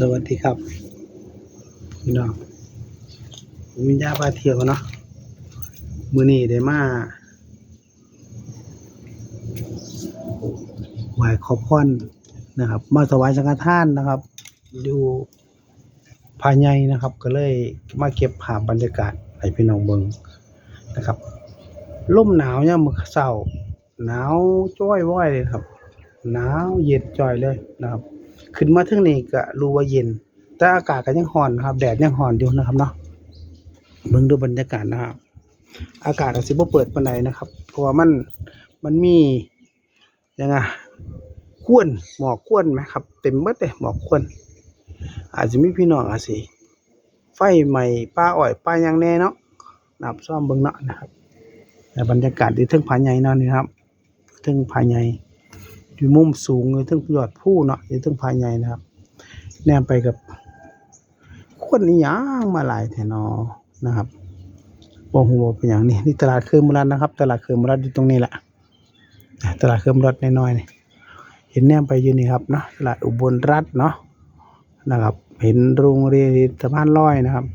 สวัสดีครับพี่น้องผมวิญญาพาเที่ยวเนาะมือนี้ได้มาไหวขอพรนะครับ มาถวายสังฆทานนะครับ อยู่ภายในนะครับ ก็เลยมาเก็บภาพบรรยากาศให้พี่น้องเบิงนะครับลมหนาวยามมื้อเช้าหนาวจ้อยว้อยเลยครับ หนาวเย็นจ่อยเลยนะครับ ขึ้นมาถึงนี่ก็รู้ว่าเย็น แต่อากาศก็ยังร้อนนะครับ แดดยังร้อนอยู่นะครับเนาะเบิ่งดูบรรยากาศนะครับ อากาศอาจสิบ่เปิดปานใดนะครับ เพราะว่ามันมันมียังไงควนหมอกควนไหมครับ เต็มเบิดเลยหมอกควน อาจจะมีพี่น้องอาจสิไฟใหม่ป้าอ้อยป้ายังแน่เนาะนับซ่อมเบิ่งเนาะนะครับแต่บรรยากาศอยู่ทึ่งผาใหญ่นาะนี่ครับทึ่งผาใหญ่ อยู่มุมสูงอยู่ถึงยอดผู้เนาะอยู่ถึงภายในนะครับ แนมไปกับคนนี่ยังมาหลายแถนอนะครับบ่ฮู้ว่าเป็นหยังนี่นี่ตลาดเครือมรัดนะครับ ตลาดเครือมรัดอยู่ตรงนี้แหละตลาดเครือมรัดน้อยๆนี่เห็นแนมไปอยู่นี่ครับเนาะตลาดอุบลรัฐเนาะนะครับ เห็นโรงเรียนสะพานลอยนะครับ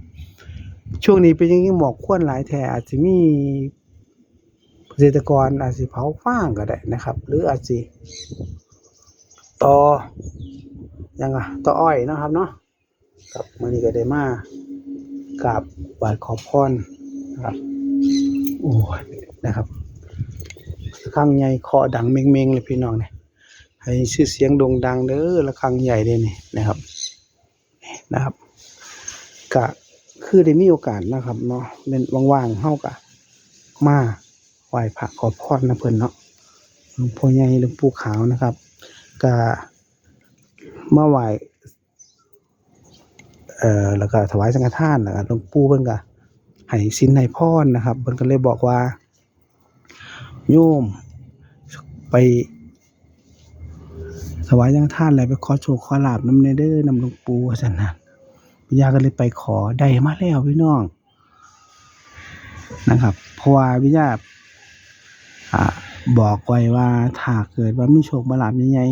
ช่วงนี้เป็นอยังนี้หมอกควนหลายแท่อาจจะมี เกษตรกรอาจสิเผาฟางก็ได้นะครับ หรืออาจสิต่อยังไงต่ออ้อยนะครับเนาะกับมื้อนี้ก็ได้มากราบไหว้ขอพรนะครับโอ้ยนะครับระฆังใหญ่คาะดังเมงๆเลยพี่น้องเนี่ยให้ชื่อเสียงโด่งดังเด้อระฆังใหญ่เลยนี่นะครับนะครับก็คือได้มีโอกาสนะครับเนาะเป็นว่างๆเฮากะมา ไหว้พระขอพรนะเพิ่อนเนาะหลวงพ่อใหญ่หลวงปู่ขาวนะครับก็มาไหว้เอ่อแล้วก็ถวายสังฆทานแล้วก็หลวงปู่เพิ่นก็ให้ศีลให้พรนะครับเพิ่นก็เลยบอกว่า โยมไปถวายสังฆทานแล้วไปขอโชคขอลาบน้ำในเด้อนำหลวงปู่ว่าซั่นน่ะพิยาก็เลยไปขอได้มาแล้วพี่น้องนะครับเพราะว่าวิญา อ่าบอกไว้ว่าถ้าเกิดว่ามีโชคบาลาภใหญ่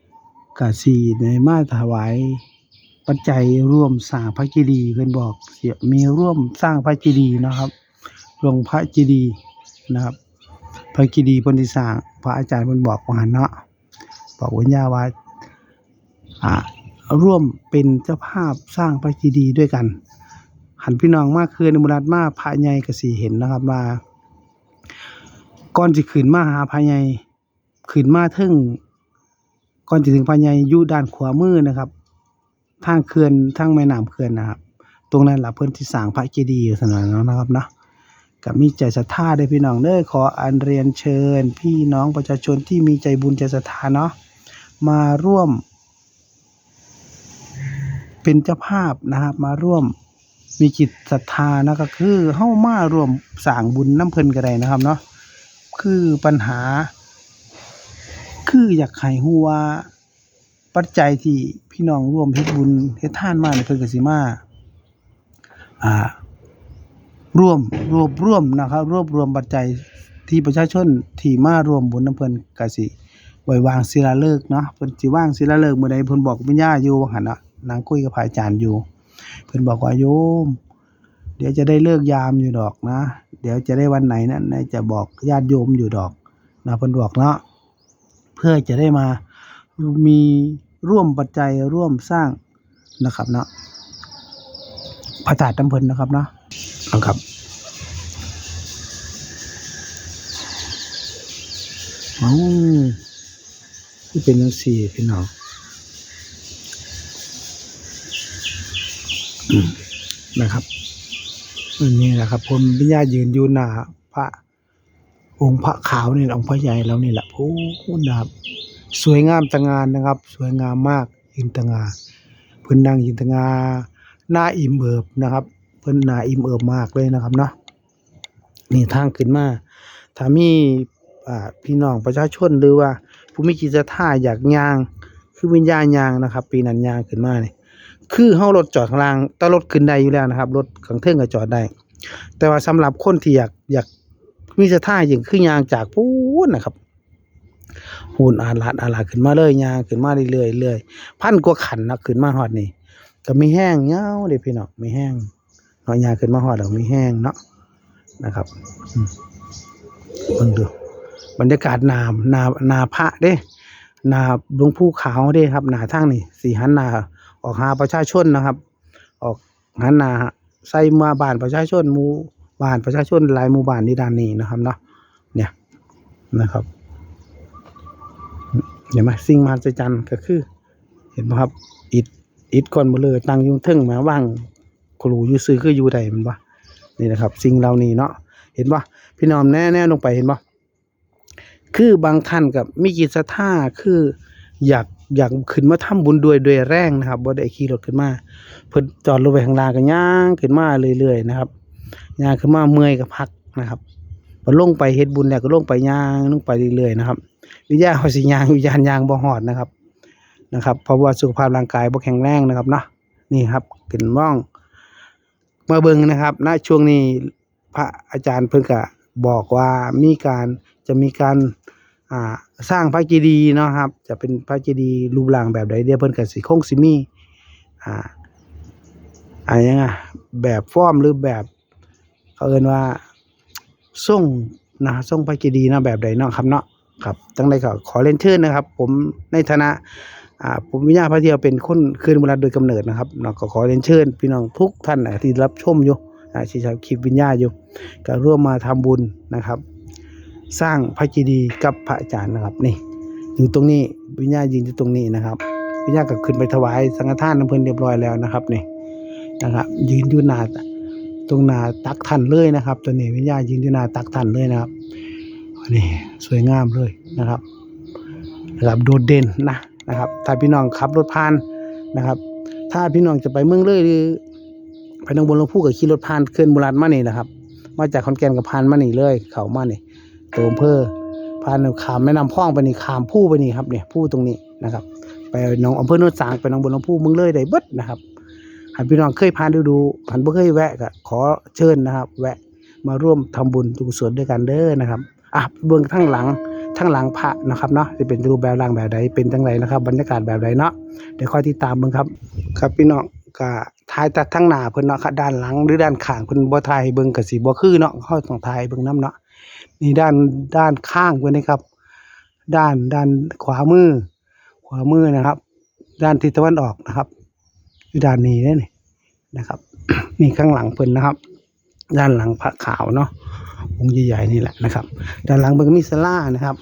ๆก็สิได้มาถวายปัจจัยร่วมสร้างพระเจดีย์เพิ่นบอกสิมีร่วมสร้างพระเจดีย์เนาะครับลงพระเจดีย์นะครับ พระเจดีย์เพิ่นสิสร้างพระอาจารย์เพิ่นบอกว่าหั่นเนาะบอกวิญญาว่าอ่าร่วมเป็นเจ้าภาพสร้างพระเจดีย์ด้วยกันหันพี่น้องมาคืนในมุรัดมาพระใหญ่ก็สิเห็นนะครับว่า ก่อนสิขึ้นมาหาพระใหญ่ขึ้นมาถึงก่อนจะถึงพระใหญ่อยู่ด้านขวามือนะครับ ทางเขื่อนทางแม่น้ำเขื่อนนะครับ ตรงนั้นล่ะเพิ่นที่สร้างพระเจดีย์อยู่สนานนะครับเนาะก็มีใจศรัทธาเด้พี่น้องเด้อขออัญเรียนเชิญ พี่น้องประชาชนที่มีใจบุญใจศรัทธาเนาะมาร่วม เป็นเจ้าภาพนะครับ มาร่วมมีจิตศรัทธานะก็คือเฮามาร่วมสร้างบุญน้ำเพิ่นก็ได้นะครับเนาะ คือปัญหา คืออยากให้ฮู้ว่า ปัจจัยที่พี่น้องร่วมเฮ็ดบุญเฮ็ดทานมาเนี่เพิ่นก็สิมา อ่า ร่วมรวบรวมนะครับ รวบรวมปัจจัยที่ประชาชนที่มาร่วมบุญนำเพิ่นก็สิไว้วางศิลาฤกษ์เนาะเพิ่นสิวางศิลาฤกษ์มื้อใดเพิ่นบอกวิญญาอยู่ว่าหั่นน่ะนางคุยกับพระอาจารย์อยู่ เพิ่นบอกว่าโยม เดี๋ยวจะได้เลิกยามอยู่ดอกนะ เดี๋ยวจะได้วันไหนนั้นนะจะบอกญาติโยมอยู่ดอกนะเพิ่นบอกเนาะเพื่อจะได้มามีร่วมปัจจัยร่วมสร้างนะครับเนาะพระธาตุน้ำเพินนะครับเนาะเอาครับอ้าที่เป็นจังซี่พี่น้องนะครับ นนี้แหละครับผมพิญญายืนอยู่หน้าพระองค์พระขาวนี่องค์พระใหญ่แล้วนี่แหละพูดนะครับสวยงามตะงานนะครับ สวยงามมากยืนตะงาเพิ่นนั่งยืนตะงาหน้าอิ่มเอิบนะครับ เพิ่นหน้าอิ่มเอิบมากเลยนะครับเนาะนี่ทางขึ้นมาถ้ามีพี่น้องประชาชนหรือว่า ผู้มีจิตศรัทธาอยากย่าง คือวิญญาณย่างนะครับ ปีนั้นย่างขึ้นมาเนี่ย คือเฮารถจอดข้างล่างแต่รถขึ้นได้อยู่แล้วนะครับ รถข้างเทิงก็จอดได้ แต่ว่าสำหรับคนที่อยากอยากมีศรัทธาอย่างคือยางจากพูนนะครับหูนอาลาดอาลาดขึ้นมาเลยยางขึ้นมาเรื่อยๆเรื่อยพันกว่าขันนะขึ้นมาฮอดนี่ก็มีแห้งยาเด้พี่น้องมีแห้งเนาะยางขึ้นมาฮอดแล้วมีแห้งเนาะนะครับมเบิ่งดูบรรยากาศหนาหนาหนาพระเด้หนาหลวงปู่ขาวเด้ครับหนาทางนี่สีหันหนา ออกหาประชาชนนะครับ ออกหันหนาใส่มาบ้านประชาชนหมู่บ้านประชาชนหลายหมู่บ้านที่ด้านนี้นะครับเนาะเนี่ยนะครับเห็นไหมสิ่งมหัศจรรย์ก็คือ เห็นไหมครับอิดอิดก้อนเลอตั้งยุ่งทึ่งแมาว่างครูยูซื้อคืออยู่ใดมันปะนี่นะครับ สิ่งเหล่านี้เนาะเห็นปะพี่น้องแน่แน่ลงไปเห็นปะคือบางท่านกับมีจิตศรัทธาคืออยาก อยากขึ้นมาทำบุญด้วยด้วยแรงนะครับบ่ได้ขี่รถขึ้นมาเพิ่นจอดรถไว้ข้างล่างก็ย่างขึ้นมาเรื่อยๆนะครับย่างขึ้นมาเมื่อยก็พักนะครับพอลงไปเฮ็ดบุญแล้วก็ลงไปย่างลงไปเรื่อยๆนะครับ วิญญาณเขาสิยางวิญญาณยางบ่หอดนะครับนะครับ เพราะว่าสุขภาพร่างกายบ่แข็งแรงนะครับเนาะนี่ครับขึ้นม่องมาเบิ่งนะครับณช่วงนี้พระอาจารย์เพิ่นก็บอกว่ามีการจะมีการ อ่าสร้างพระเจดีย์เนาะครับ จะเป็นพระเจดีย์รูปร่างแบบใดเดียวเพิ่นก็สิคงสิมีอ่าอะไรยังไงแบบฟอร์มหรือแบบเขาเอิ้นว่าทรงนะทรงพระเจดีย์เนาะแบบใดเนาะครับเนาะครับตั้งใดก็ขอเรียนเชิญนะครับ ผมในฐานะอ่าผมวิญญาณพระเที่ยวเป็นคนคืนบุรีโดยกำเนิดนะครับเนาะก็ขอเรียนเชิญพี่น้องทุกท่านนะที่รับชมอยู่อ่าที่ชาวคลิปวิญญาณอยู่ ก็ร่วมมาทำบุญนะครับ สร้างพระเจดีย์กับพระอาจารย์นะครับนี่อยู่ตรงนี้วิญญาณยืนอยู่ตรงนี้นะครับวิญญาณก็ขึ้นไปถวายสังฆทานน้ำเพลินเรียบร้อยแล้วนะครับนี่นะครับยืนอยู่หน้าตรงหน้าตักท่านเลยนะครับ ตัวนี้วิญญาณยืนอยู่หน้าตักท่านเลยนะครับนี่สวยงามเลยนะครับนะครับโดดเด่นนะนะครับ ถ้าพี่น้องขับรถผ่านนะครับ ถ้าพี่น้องจะไปเมืองเลยหรือไปทางบนลำพูกับขี่รถผ่านเคลื่อนบุรีมานี่นะครับ มาจากขอนแก่นกับผ่านมานี่เลย เขามานี่ ตัวอำเภอผ่านขามแม่น้ำพ่องไปนี่ขามผู้ไปนี่ครับเนี่ยผู้ตรงนี้นะครับ ไปน้องอำเภอโนนสางไปน้องบนลำพูเมืองเลยได้เบิดนะครับหากพี่น้องเคยผ่านดูดูผ่านบ่เคยแวะก็ขอเชิญนะครับ แวะมาร่วมทำบุญกุศลด้วยกันเด้อนะครับอะเบื้องทั้งหลังทั้งหลังพระนะครับเนาะจะเป็นรูปแบบร่างแบบใดเป็นจังไรนะครับ บรรยากาศแบบใดเนาะเดี๋ยวคอยติดตามเบิ่งครับ ครับพี่น้องก็ถ่ายแต่ทั้งหน้าเพิ่นเนาะด้านหลังหรือด้านข้างเพิ่นบ่ถ่ายเบิ่งก็สิบ่คือเนาะเฮาต้องถ่ายเบิ่งนํเนาะ นี่ด้านด้านข้างเพิ่นนะครับ ด้านด้านขวามือ ขวามือนะครับ ด้านทิศตะวันออกนะครับด้านนี้นี่นะครับนี่ข้างหลังเพิ่นนะครับ ด้านหลังพระขาวเนาะองค์ใหญ่ๆนี่แหละนะครับ ด้านหลังมันมีศาลานะครับ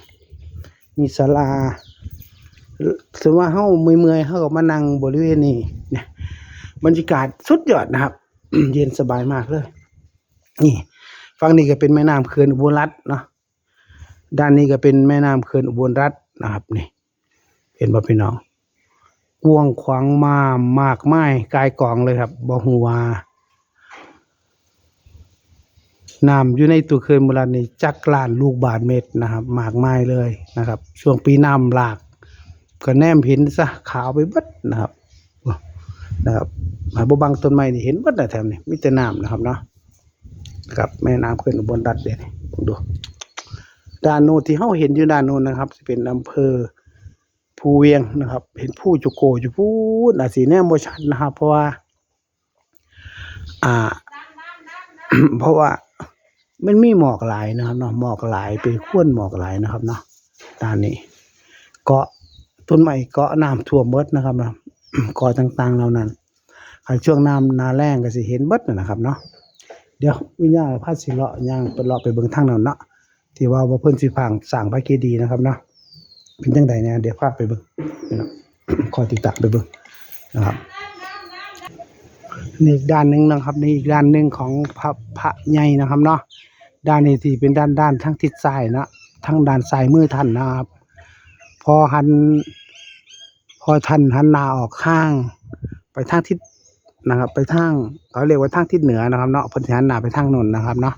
มีศาลาสมมติว่าเฮาเมื่อยๆเฮาก็มานั่งบริเวณนี้เนี่ยบรรยากาศสุดยอดนะครับ เย็นสบายมากเลย นี่ ฝั่งนี้ก็เป็นแม่น้ำเขื่อนอุบลรัฐเนาะด้านนี้ก็เป็นแม่น้ำเขื่อนอุบลรัฐนะครับนี่เห็นบ่พี่น้องกว้างขวางมามากไมายกายกองเลยครับบ่ฮู้ว่าน้ำอยู่ในตัวเขื่อนโบราณนี่จักล้านลูกบาทเมตรนะครับ มากไมายเลยนะครับ ช่วงปีน้ำหลากก็แนมเห็นซะขาวไปบดนะครับนะครับหาบ่บังต้นไม้นี่เห็นบิดนะแถวนี้มีแต่น้ำนะครับเนาะ ครับแม่น้ำขื่อนบลรัฐเด่นดูด้านโน้นที่เฮาเห็นอยู่ด้านโน้นนะครับจะเป็นอำเภอภูเวียงนะครับ เห็นผู้จุโกอยู่พูดอาจสีแนมบ่ชัดนะครับ เพราะว่า อ่า เพราะว่ามันมีหมอกหลายนะครับเนาะหมอกหลายเป็นข้วนหมอกหลายนะครับเนาะด้านนี้ เกาะต้นไม้เกาะน้ำท่วมเบิดนะครับเนาะเกาะต่างๆเหล่านั้นใครช่วงน้ำนาแรงก็สิเห็นเบิดนะครับเนาะ ดี๋ยววิญญาณพาสิเลาะย่างไปเลาะไปเบิ่งทางนั้นเนาะที่ว่าว่าเพิ่นสิพังสร้างพระเจดีนะครับเนาะเป็นจังไดเนี่ยเดี๋ยวพาไปเบิ่งพี่น้องขอติดตามไปเบิ่งนะครับนี่อีกด้านหนึ่งนะครับนี่อีกด้านหนึ่งของพระพระใหญ่นะครับเนาะด้านนี้ที่เป็นด้านด้านทั้งทิศซ้ายนะทั้งด้านซ้ายมือท่านนะครับ พอหัน พอท่านหันหนาออกข้าง ไปทางทิศ นะครับ ไปทางเขาเรียกว่าทางทิศเหนือนะครับเนาะพันธันหนาไปทางนนนะครับเนาะ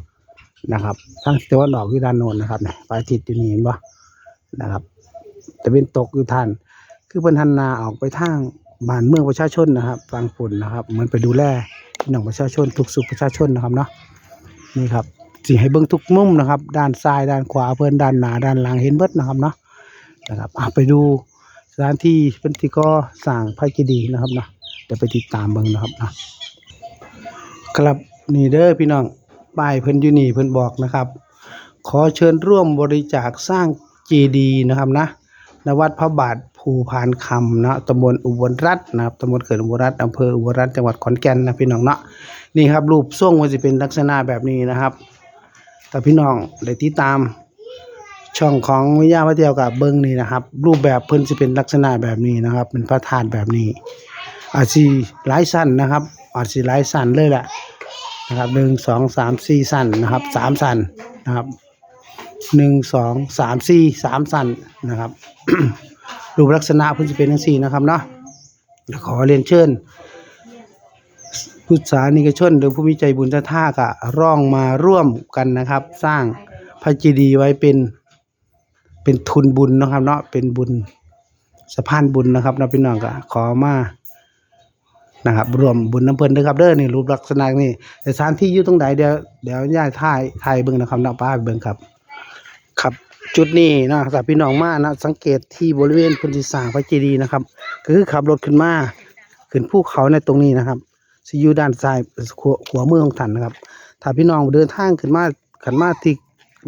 นะครับทางตะวันออกอยู่ด้านโนนนะครับเนี่ยพระอาทิตย์อยู่นี่เห็นปะนะครับจะเป็นตกอยู่ท่านคือพิ่นหันนาออกไปทางบ้านเมืองประชาชนนะครับฟังผลนะครับเหมือนไปดูแลพี่น้องประชาชนทุกสุขประชาชนนะครับเนาะนี่ครับสิให้เบิ่งทุกมุมนะครับ ด้านซ้ายด้านขวาเพิ่อนด้านหน้าด้านหลังเห็นเบิดนะครับเนาะนะครับไปดูสถานที่เพิ่นที่ก็สร้างพระเจดีนะครับเนาะ เดี๋ยวไปติดตามเบิ่งนะครับนะครับนี่เด้อพี่น้องป้ายเพิ่นอยู่นี่เพิ่นบอกนะครับ ขอเชิญร่วมบริจาคสร้างเจดีนะครับนะณวัดพระบาทภูพานคำนะตำบลอุบลรัตน์นะครับตำบลเขื่อนอุบลรัตน์อำเภออุบลรัตน์จังหวัดขอนแก่นนะพี่น้องเนาะนี่ครับรูปทรงมันจะเป็นลักษณะแบบนี้นะครับแต่พี่น้องได้ติดตามช่องของวิทยาวัฒเดียวกับเบิ้งนี่นะครับ รูปแบบเพิ่นจะเป็นลักษณะแบบนี้นะครับ เป็นพระธาตุแบบนี้ อาจสิหลายสั้นนะครับ อาจสิหลายสั้นเลยแหละนะครับหนึ่งสองสามสี่สั้นนะครับสามสั้นนะครับหนึ่งสองสามสี่สามสั้นนะครับรูปลักษณะเพิ่นจะเป็นทั้งสี่นะครับเนาะขอเรียนเชิญพุทธานิกชนหรือผู้มีใจบุญท่ากะร่องมาร่วมกันนะครับ สร้างพระเจดีย์ไว้เป็นเป็นทุนบุญนะครับเนาะเป็นบุญสะพานบุญนะครับเราะพี่น้องก็ขอมา นะครับรวมบุญน้ำเพิ่นเด้อครับเด้อนี่รูปลักษณะนี่แต่สถานที่อยู่ตรงไหนเดี๋ยวเดี๋ยวย่าถ่ายถ่ายเบิ่งนะครับเนาป้าเบิ่งครับครับ จุดนี้นะถ้าพี่น้องมานะสังเกตที่บริเวณพื้นที่สร้างพระเจดีย์นะครับก็คือขับรถขึ้นมาขึ้นภูเขาในตรงนี้นะครับสิอยู่ด้านซ้ายขวาขวามือของท่านนะครับ ถ้าพี่น้องเดินทางขึ้นมาขึ้นมาที่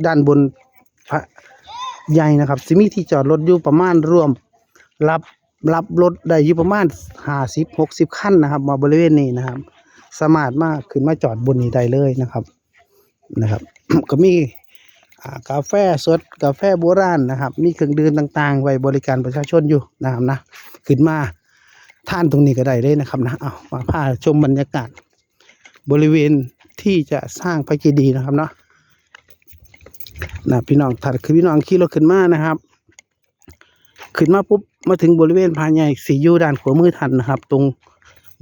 ด้านบนพระใหญ่นะครับสิมีที่จอดรถอยู่ประมาณรวมรับ รับรถได้อยู่ประมาณห้าสิบหกสิบคันนะครับ มาบริเวณนี้นะครับ สามารถมากขึ้นมาจอดบนนี้ได้เลยนะครับนะครับ ก็มีกาแฟสดกาแฟโบราณนะครับ มีเครื่องดื่มต่างๆ ไว้บริการประชาชนอยู่นะครับนะขึ้นมาท่านตรงนี้ก็ได้เลยนะครับนะเอามาพาชมบรรยากาศ บริเวณที่จะสร้างพระเจดีย์นะครับเนาะนะพี่น้องถัดคือพี่น้องขี่รถขึ้นมานะครับ ขึ้นมาปุ๊บ มาถึงบริเวณภายในสีอยู่ด้านขวามือทันนะครับ ตรง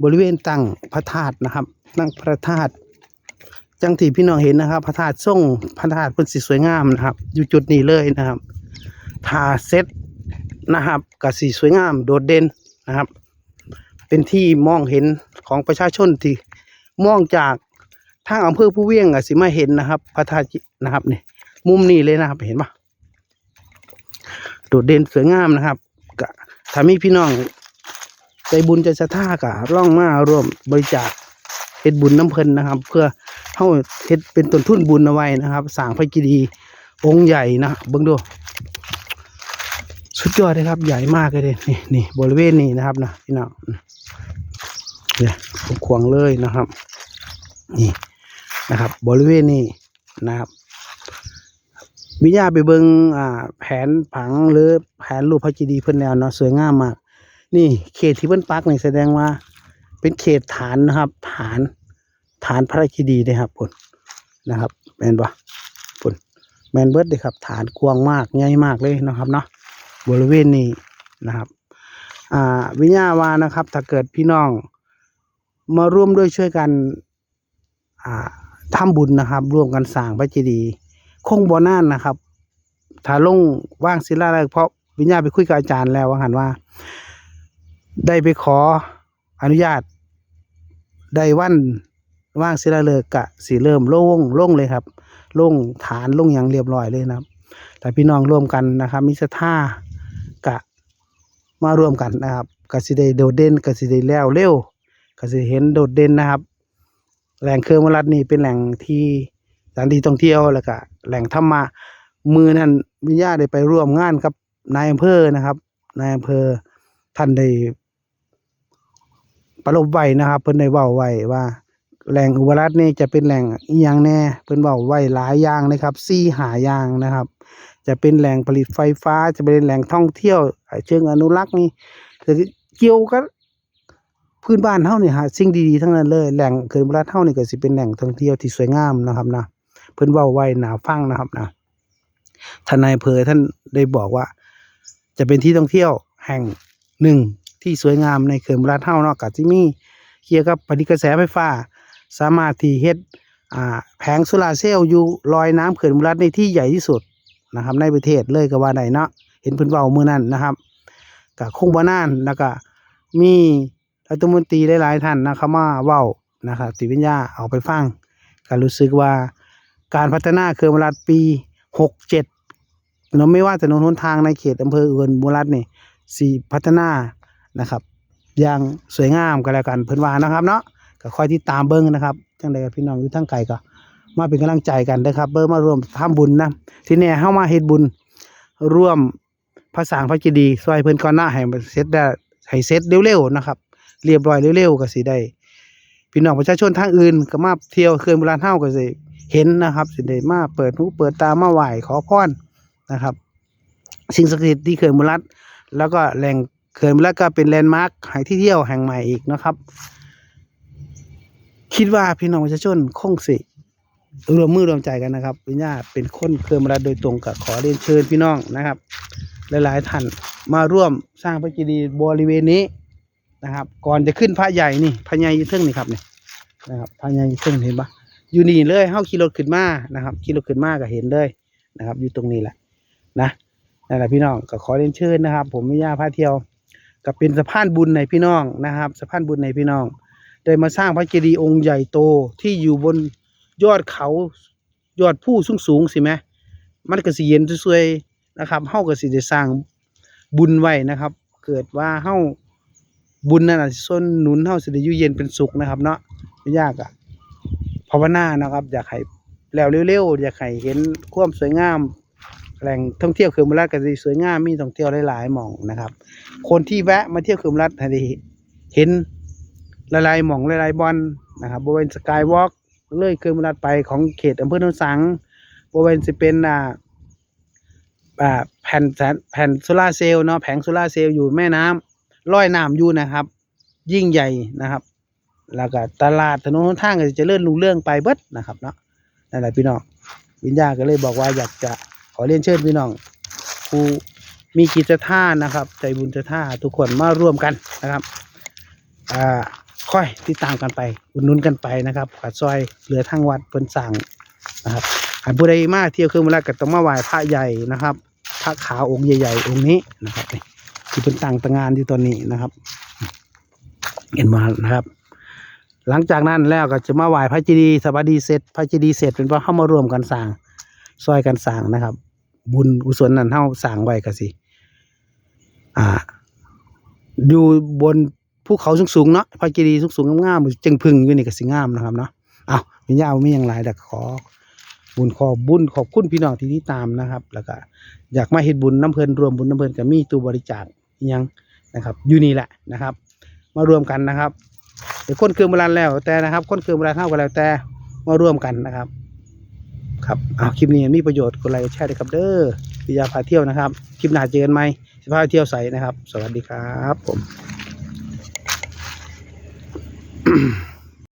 บริเวณตั้งพระธาตุนะครับตั้งพระธาตุจังที่พี่น้องเห็นนะครับ พระธาตุทรงพระธาตุเป็นสีสวยงามนะครับ อยู่จุดนี้เลยนะครับทาเซตนะครับกับสีสวยงามโดดเด่นนะครับ เป็นที่มองเห็นของประชาชนที่มองจากทางอำเภอผู้เวียงอะสิมาเห็นนะครับ พระธาตุนะครับนี่มุมนี้เลยนะครับเห็นปะโดดเด่นสวยงามนะครับ กะถ้ามีพี่น้องใจบุญใจศรัทธากะร่องมาร่วมบริจาคเฮ็ดบุญน้ำเพลินนะครับ เพื่อเฮาเฮ็ดเป็นต้นทุนบุญเอาไว้นะครับสร้างพระเจดีย์องค์ใหญ่นะเบิ่งดูสุดยอดเลยครับ ใหญ่มากเลยนี่นี่บริเวณนี้นะครับนะพี่น้องเนี่ยขวงเลยนะครับ นี่นะครับ บริเวณนี้นะครับ วิญญาไปเบิงอ่า แผนผังหรือแผนรูปพระเจดีย์เพิ่นแล้วเนาะสวยงามมาก นี่เขตที่เพิ่นปักนี่แสดงว่า เป็นเขตฐานนะครับ ฐานฐานพระเจดีย์นะครับพุ่นนะครับแมนบ่พุ่นแมนเบิร์ดเลยครับ ฐานกว้างมากใหญ่มากเลยนะครับเนาะบริเวณนี้นะครับอ่าวิญญาว่านะครับ ถ้าเกิดพี่น้องมาร่วมด้วยช่วยกันอ่าทำบุญนะครับ ร่วมกันสร้างพระเจดีย์ คงบ่นานนะครับ ถ้าลงว่างศิลาฤกษ์เพราะวิญญาไปคุยกับอาจารย์แล้วว่าหันว่า ได้ไปขออนุญาตได้วันว่างศิลาฤกษ์กะสีเริ่มโล่งโล่งเลยครับโล่งฐานโล่งอย่างเรียบร้อยเลยนะครับ แต่พี่น้องร่วมกันนะครับ มิสท่ากะมาร่วมกันนะครับกสิได้โดดเด่นกสิได้แล้วเร็วกสิเห็นโดดเด่นนะครับ แหล่งเครื่องมรัดนี่เป็นแหล่งที่ ถานที่ท่องเที่ยวแล้วก็แหล่งธรรมะมือนั้นวิญญาได้ไปร่วมงานกับนายอำเภอนะครับนายอำเภอท่านได้ประลบไว้นะครับ เพิ่นได้เว้าไว้ว่า แหล่งอุบลรัตน์นี่จะเป็นแหล่งอียงแน่ เพิ่นเว้าไว้หลายอย่างนะครับสี่หายางนะครับ จะเป็นแหล่งผลิตไฟฟ้า จะเป็นแหล่งท่องเที่ยวเชิงอนุรักษ์นี่แต่เกี่ยวกับพื้นบ้านเฮานี่ฮะสิ่งดีๆทั้งนั้นเลยแหล่งเขื่อนบุรีเฮานี่ก็สิเป็นแหล่งท่องเที่ยวที่สวยงามนะครับนะ เพิ่นเว้าไว้หนาฟังนะครับนะท่านนายเภอท่านได้บอกว่า จะเป็นที่ท่องเที่ยวแห่งหนึ่งที่สวยงามในเขื่อนบุรีเฮานาะก็สิมีเกี่ยวกับผลิกระแสไฟฟ้า สามารถที่เฮ็ดแผงโซลาร์เซลล์อยู่ลอยน้ำเขื่อนบุรีในที่ใหญ่ที่สุดนะครับ ในประเทศเลยก็ว่าได้เนาะเห็นเพิ่นเว้ามื้อนั้นนะครับก็คงบ่นานแล้วก็มีรัฐมนตรีหลายๆท่านนะครับมาเว้านะครับติวิญญาเอาไปฟังก็รู้สึกว่า การพัฒนาเครือมรัฐปีหกเจ็ดเราไม่ว่าถนนหนทางในเขตอำเภออุบลบุรัตน์นี่สี่พัฒนานะครับ อย่างสวยงามก็แล้วกันเพิ่อนวานะครับเนาะก็คอยติดตามเบิ่งนะครับจังใดกับพี่น้องอยู่ทางไกลก็มาเป็นกำลังใจกันนะครับเบิ่งมารวมทำบุญนะที่แน่เฮามาเฮ็ดบุญร่วมพระสางพระเจดีย์ซอยเพิ่นก่อนหน้าให้เสร็จได้ให้เสร็จเร็วๆนะครับเรียบร้อยเร็วๆก็สิได้พี่น้องประชาชนทางอื่นก็มาเที่ยวเขื่อนโบราณเฮาก็สิ เห็นนะครับ สิได้มาเปิดหูเปิดตามาไหวขอพรนะครับ สิ่งศักดิ์สิทธิ์ที่เขื่อนโบราณแล้วก็แหล่งเขื่อนโบราณก็เป็นแลนด์มาร์คให้ที่เที่ยวแห่งใหม่อีกนะครับ คิดว่าพี่น้องประชาชนคงสิรวมมือรวมใจกันนะครับวิญญาเป็นคนเขื่อนโบราณโดยตรงก็ขอเรียนเชิญพี่น้องนะครับ หลายๆท่านมาร่วมสร้างพระเจดีย์บริเวณนี้นะครับ ก่อนจะขึ้นพระใหญ่นี่พระใหญ่ยืนเทิงนี่ครับนี่นะครับพระใหญ่ยืนเทิงเห็นปะ อยู่นี่เลยเฮาขี่รถขึ้นมานะครับขี่รถขึ้นมาก็เห็นเลยนะครับ อยู่ตรงนี้แหละนะนั่นแหละพี่น้องก็ขอเรียนเชิญนะครับ ผมมิยาพาเที่ยวก็เป็นสะพานบุญในพี่น้องนะครับสะพานบุญในพี่น้อง ได้มาสร้างพระเจดีย์องค์ใหญ่โตที่อยู่บนยอดเขายอดผู้สูงสูงสิแหมมันก็สิเย็นสวยๆนะครับเฮาก็สิได้สร้างบุญไว้นะครับ เกิดว่าเฮาบุญนั่นน่ะส่วนหนุนเฮาสิได้อยู่เย็นเป็นสุขนะครับ เนาะไม่ยากอะ ภาวนานะครับ อยากให้แล้วเร็วๆอยากให้เห็นความสวยงาม แหล่งท่องเที่ยวเขื่อนบุรีก็สิสวยงามมีท่องเที่ยวหลายๆหม่องนะครับ คนที่แวะมาเที่ยวเขื่อนบุรีให้ได้เห็นหลายๆหม่องหลายๆบอนนะครับบริเวณสกายวอล์กเล่ยเขื่อนบุรีไปของเขตอำเภอโนนสังบริเวณสิเป็นอ่าแผ่นแผ่นโซลาเซลล์เนาะแผงโซลาเซลล์อยู่แม่น้ำลอยน้ำอยู่นะครับ ยิ่งใหญ่นะครับ แล้วก็ตลาดถนนทางก็จะเจริญรุ่งเรื่องไปเบิดนะครับเนาะนั่นแหละพี่น้องวิญญาก็เลยบอกว่าอยากจะขอเรียนเชิญพี่น้องผู้มีกิจท่านะครับ ใจบุญใจท่าทุกคนมาร่วมกันนะครับอ่าค่อยติดตามกันไปอุดหนุนกันไปนะครับขัดซอยเหลือทางวัดเพิ่นสั่งนะครับหากผู้ใดมาเที่ยวเครื่องมือแรกก็ต้องมาไหว้พระใหญ่นะครับพระขาวองค์ใหญ่ ๆ องค์นี้นะครับนี่ที่เป็นต่างต่างานอยู่ตอนนี้นะครับ เห็นมานะครับ หลังจากนั้นแล้วก็จะมาไหว้พระเจดีย์สวัสดีเสร็จพระเจดีย์เสร็จเป็นว่าเข้ามารวมกันสร้างซอยกันสร้างนะครับ บุญกุศลนั้นเฮาสร้างไว้ก็สิอ่า อยู่บนภูเขาสูงๆเนาะพระเจดีย์สูงๆงามๆจึงพึ่งอยู่นี่ก็สิงามนะครับเนาะเอ้าวมียาวมีอย่างไรแต่ขอบุญขอบุญขอบคุณพี่น้องที่ติดตามนะครับ แล้วก็อยากมาเฮ็ดบุญน้ำเพลินรวมบุญน้ำเพลินก็มีตู้บริจาคยังนะครับอยู่นี่แหละนะครับ มารวมกันนะครับ หรือคนเครื่องโบราณแล้วแต่นะครับ คนเครื่องโบราณเท่ากันแล้วแต่มารวมกันนะครับ ครับเอาคลิปนี้มีประโยชน์กดไลค์กดแชร์ด้วยครับเด้อพิยาพาเที่ยวนะครับ คลิปหน้าเจอกันไหมสิพาพเที่ยวใสนะครับ สวัสดีครับผม